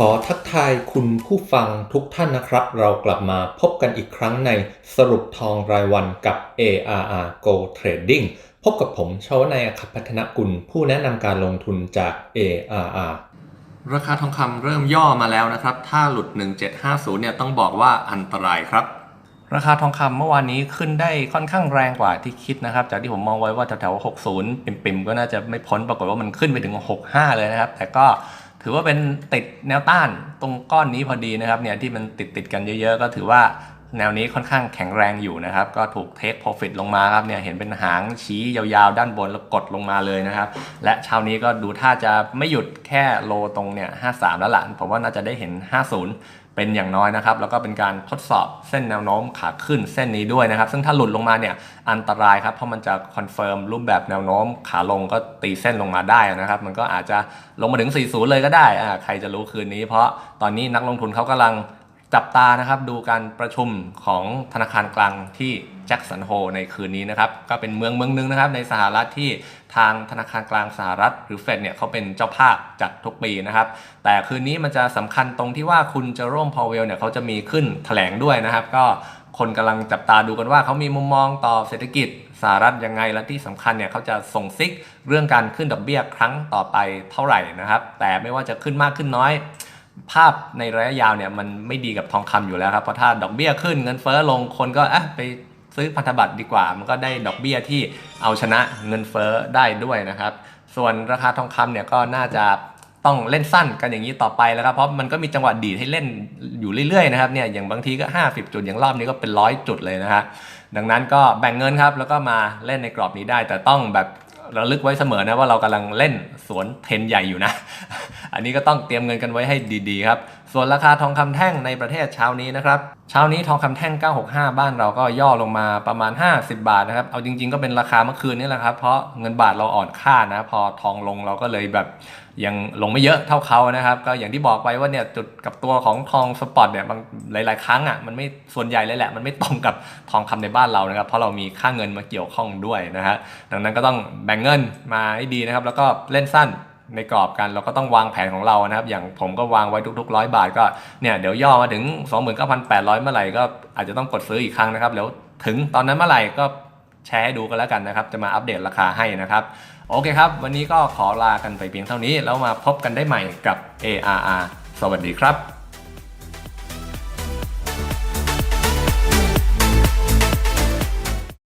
ขอทักทายคุณผู้ฟังทุกท่านนะครับ เรากลับมาพบกันอีกครั้งในสรุปทองรายวันกับ ARR Go Trading พบกับผมชวนายอคับพัฒนกุล ผู้แนะนำการลงทุนจาก ARR ราคาทองคำเริ่มย่อมาแล้วนะครับ ถ้าหลุด 1750 เนี่ยต้องบอกว่าอันตรายครับ ราคาทองคำเมื่อวานนี้ขึ้นได้ค่อนข้างแรงกว่าที่คิดนะครับ จากที่ผมมองไว้ว่าแถวๆ60 ปิ่มๆ ก็น่าจะไม่พ้นปรากฏว่ามันขึ้นไปถึง 65 เลยนะครับ แต่ก็ ถือว่าเป็นติดแนวต้านตรงก้อนนี้พอดีนะครับเนี่ยที่มันติดติดกันเยอะ ๆ ก็ถือว่าแนวนี้ค่อนข้างแข็งแรงอยู่นะครับ ก็ถูกเทค profit ลงมาครับเนี่ยเห็นเป็นหางชี้ยาวๆ ด้านบนแล้วกดลงมาเลยนะครับ และเช้านี้ก็ดูท่าจะไม่หยุดแค่โลตรงเนี่ย53 แล้วล่ะผมว่าน่าจะได้เห็น 50 เป็นอย่างน้อยนะครับ แล้วก็เป็นการทดสอบเส้นแนวโน้มขาขึ้นเส้นนี้ด้วยนะครับ ซึ่งถ้าหลุดลงมาเนี่ยอันตรายครับ เพราะมันจะคอนเฟิร์มรูปแบบแนวโน้มขาลงก็ตีเส้นลงมาได้นะครับ มันก็อาจจะลงมาถึง 40 เลยก็ได้อ่าใครจะรู้คืนนี้ เพราะตอนนี้นักลงทุนเขากำลัง จับตานะครับดูการประชุมของธนาคารกลางที่แจ็คสันโฮในคืนนี้นะครับ ก็เป็นเมืองเมืองหนึงนะครับ ในสหรัฐที่ทางธนาคารกลางสหรัฐ หรือเฟดเนี่ยเขาเป็นเจ้าภาพจัดทุกปีนะครับ แต่คืนนี้มันจะสำคัญตรงที่ว่าคุณเจอโรมพาวเวลเนี่ยเขาจะมีขึ้นแถลงด้วยนะครับ ก็คนกำลังจับตาดูกันว่าเขามีมุมมองต่อเศรษฐกิจสหรัฐยังไงและที่สำคัญเนี่ยเขาจะส่งซิกเรื่องการขึ้นดอกเบี้ยครั้งต่อไปเท่าไหร่นะครับ แต่ไม่ว่าจะขึ้นมากขึ้นน้อย ภาพในระยะยาวเนี่ยมันไม่ดีกับทองคำอยู่แล้วครับเพราะถ้าดอกเบี้ยขึ้นเงินเฟ้อลงคนก็อะไปซื้อพันธบัตรดีกว่า มันก็ได้ดอกเบี้ยที่เอาชนะเงินเฟ้อได้ด้วยนะครับ ส่วนราคาทองคำเนี่ยก็น่าจะต้องเล่นสั้นกันอย่างนี้ต่อไปแล้วครับเพราะมันก็มีจังหวะดีดให้เล่นอยู่เรื่อยๆนะครับเนี่ยอย่างบางทีก็ 50 จุดอย่างรอบนี้ก็เป็นร้อยจุดเลยนะฮะดังนั้นก็แบ่งเงินครับแล้วก็มาเล่นในกรอบนี้ได้แต่ต้องแบบ ระลึกไว้เสมอนะว่าเรากำลังเล่นสวนเทนใหญ่อยู่นะ อันนี้ก็ต้องเตรียมเงินกันไว้ให้ดีๆครับ ส่วนราคาทองคำแท่งในประเทศเช้านี้นะครับเช้านี้ทองคำแท่ง 965 บ้านเราก็ย่อลงมาประมาณ 50 บาทนะครับเอาจริง ๆก็เป็นราคาเมื่อคืนนี่แหละครับเพราะเงินบาทเราอ่อนค่านะพอทองลงเราก็เลยแบบยังลงไม่เยอะเท่าเขานะครับ ก็อย่างที่บอกไปว่าเนี่ยจุดกับตัวของทองสปอตเนี่ยบางหลาย ๆ ครั้งอะมันไม่ส่วนใหญ่เลยแหละ มันไม่ตรงกับทองคำในบ้านเรานะครับ เพราะเรามีค่าเงินมาเกี่ยวข้องด้วยนะฮะดังนั้นก็ต้องแบ่งเงินมาให้ดีนะครับ แล้วก็เล่นสั้น ในกรอบกันเราก็ต้องวางแผนของเรานะครับ อย่างผมก็วางไว้ทุกๆร้อยบาทก็เนี่ยเดี๋ยวย่อมาถึง 29,800 เมื่อไหร่ก็อาจจะต้องกดซื้ออีกครั้งนะครับแล้วถึงตอนนั้นเมื่อไหร่ก็แชร์ให้ดูกันแล้วกันนะครับ จะมาอัปเดตราคาให้นะครับ โอเคครับ วันนี้ก็ขอลากันไปเพียงเท่านี้ แล้วมาพบกันได้ใหม่กับ ARR สวัสดีครับ